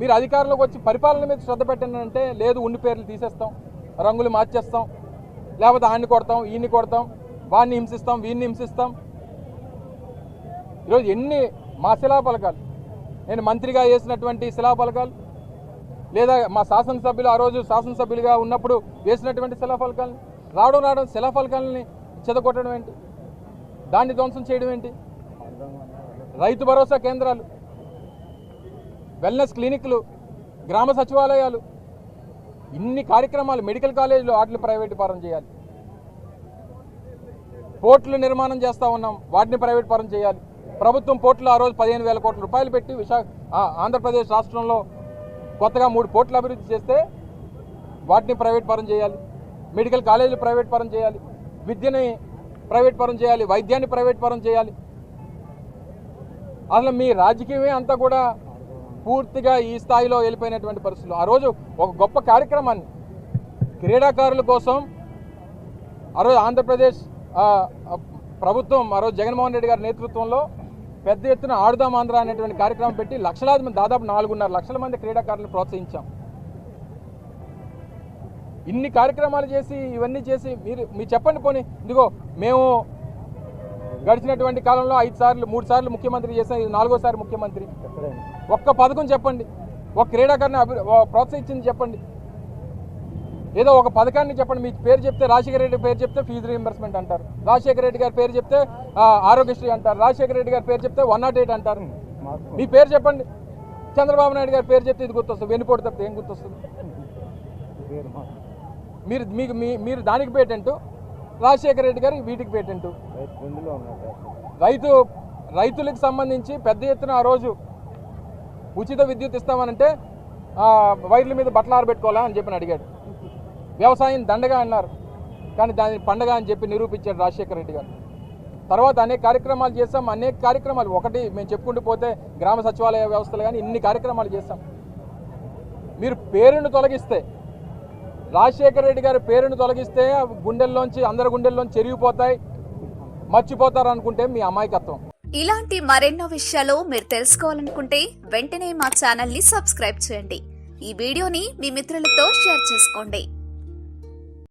మీరు అధికారంలోకి వచ్చి పరిపాలన మీద శ్రద్ధ పెట్టండి అంటే లేదు ఉండి పేర్లు తీసేస్తాం రంగులు మార్చేస్తాం లేకపోతే ఆన్ని కొడతాం ఈయన్ని కొడతాం వాడిని హింసిస్తాం వీడిని హింసిస్తాం. ఈరోజు ఎన్ని మా శిలాపలకాలు నేను మంత్రిగా చేసినటువంటి శిలాపలకాలు లేదా మా శాసనసభ్యులు ఆ రోజు శాసనసభ్యులుగా ఉన్నప్పుడు వేసినటువంటి శిలాఫలకాలని రావడం రావడం శిలాఫలకాలని చెదగొట్టడం ఏంటి? దాన్ని ధ్వంసం చేయడం ఏంటి? రైతు భరోసా కేంద్రాలు వెల్నెస్ క్లినిక్లు గ్రామ సచివాలయాలు ఇన్ని కార్యక్రమాలు మెడికల్ కాలేజీలు వాటిని ప్రైవేటు పరం చేయాలి. పోర్టులు నిర్మాణం చేస్తూ ఉన్నాం వాటిని ప్రైవేట్ పరం చేయాలి. ప్రభుత్వం పోర్టులు ఆ రోజు పదిహేను వేల కోట్ల రూపాయలు పెట్టి విశాఖ ఆంధ్రప్రదేశ్ రాష్ట్రంలో కొత్తగా మూడు పోర్టులు అభివృద్ధి చేస్తే వాటిని ప్రైవేట్ పరం చేయాలి. మెడికల్ కాలేజీలు ప్రైవేట్ పరం చేయాలి. విద్యని ప్రైవేట్ పరం చేయాలి. వైద్యాన్ని ప్రైవేట్ పరం చేయాలి. అసలు మీ రాజకీయమే అంతా కూడా పూర్తిగా ఈ స్థాయిలో వెళ్ళిపోయినటువంటి పరిస్థితులు. ఆ రోజు ఒక గొప్ప కార్యక్రమాన్ని క్రీడాకారుల కోసం ఆ రోజు ఆంధ్రప్రదేశ్ ప్రభుత్వం ఆ రోజు జగన్మోహన్ రెడ్డి గారి నేతృత్వంలో పెద్ద ఎత్తున ఆడుదాం ఆంధ్ర అనేటువంటి కార్యక్రమం పెట్టి లక్షలాది మంది దాదాపు నాలుగున్నర లక్షల మంది క్రీడాకారులను ప్రోత్సహించాం. ఇన్ని కార్యక్రమాలు చేసి ఇవన్నీ చేసి మీరు మీరు చెప్పండి పోనీ. ఇదిగో మేము గడిచినటువంటి కాలంలో ఐదు సార్లు మూడు సార్లు ముఖ్యమంత్రి చేసిన ఇది నాలుగోసారి ముఖ్యమంత్రి. ఒక్క పథకం చెప్పండి. ఒక క్రీడాకారుని అభి ప్రోత్సహించింది చెప్పండి. ఏదో ఒక పథకాన్ని చెప్పండి. మీ పేరు చెప్తే రాజశేఖర రెడ్డి పేరు చెప్తే ఫీజు రీఎంబర్స్మెంట్ అంటారు. రాజశేఖర రెడ్డి గారి పేరు చెప్తే ఆరోగ్యశ్రీ అంటారు. రాజశేఖర రెడ్డి గారి పేరు చెప్తే వన్ నాట్ ఎయిట్ అంటారు. మీ పేరు చెప్పండి. చంద్రబాబు నాయుడు గారి పేరు చెప్తే ఇది గుర్తొస్తుంది. వెనుపోటు తప్పితే ఏం గుర్తొస్తుంది? మీరు మీకు మీ మీరు దానికి పేటెంట్. రాజశేఖర రెడ్డి గారు వీటికి పేటెంట్ రైతు రైతులకు సంబంధించి పెద్ద ఎత్తున ఆ రోజు ఉచిత విద్యుత్ ఇస్తామనంటే వైర్ల మీద బట్టలు ఆరబెట్టుకోవాలా అని చెప్పి అడిగాడు. వ్యవసాయం దండగా అన్నారు. కానీ దాని పండగ అని చెప్పి నిరూపించాడు రాజశేఖర రెడ్డి గారు. తర్వాత అనేక కార్యక్రమాలు చేస్తాం. అనేక కార్యక్రమాలు ఒకటి మేము చెప్పుకుంటూ పోతే గ్రామ సచివాలయ వ్యవస్థలు కానీ ఇన్ని కార్యక్రమాలు చేస్తాం. మీరు పేరును తొలగిస్తే రాజశేఖర రెడ్డి గారి పేరును తొలగిస్తే గుండెల్లోంచి అందరి గుండెల్లోంచి చెరిగిపోతాయి మర్చిపోతారు అనుకుంటే మీ అమాయకత్వం. ఇలాంటి మరెన్నో విషయాలు మీరు తెలుసుకోవాలనుకుంటే వెంటనే మా ఛానల్ని సబ్స్క్రైబ్ చేయండి. ఈ వీడియోని మీ మిత్రులతో షేర్ చేసుకోండి.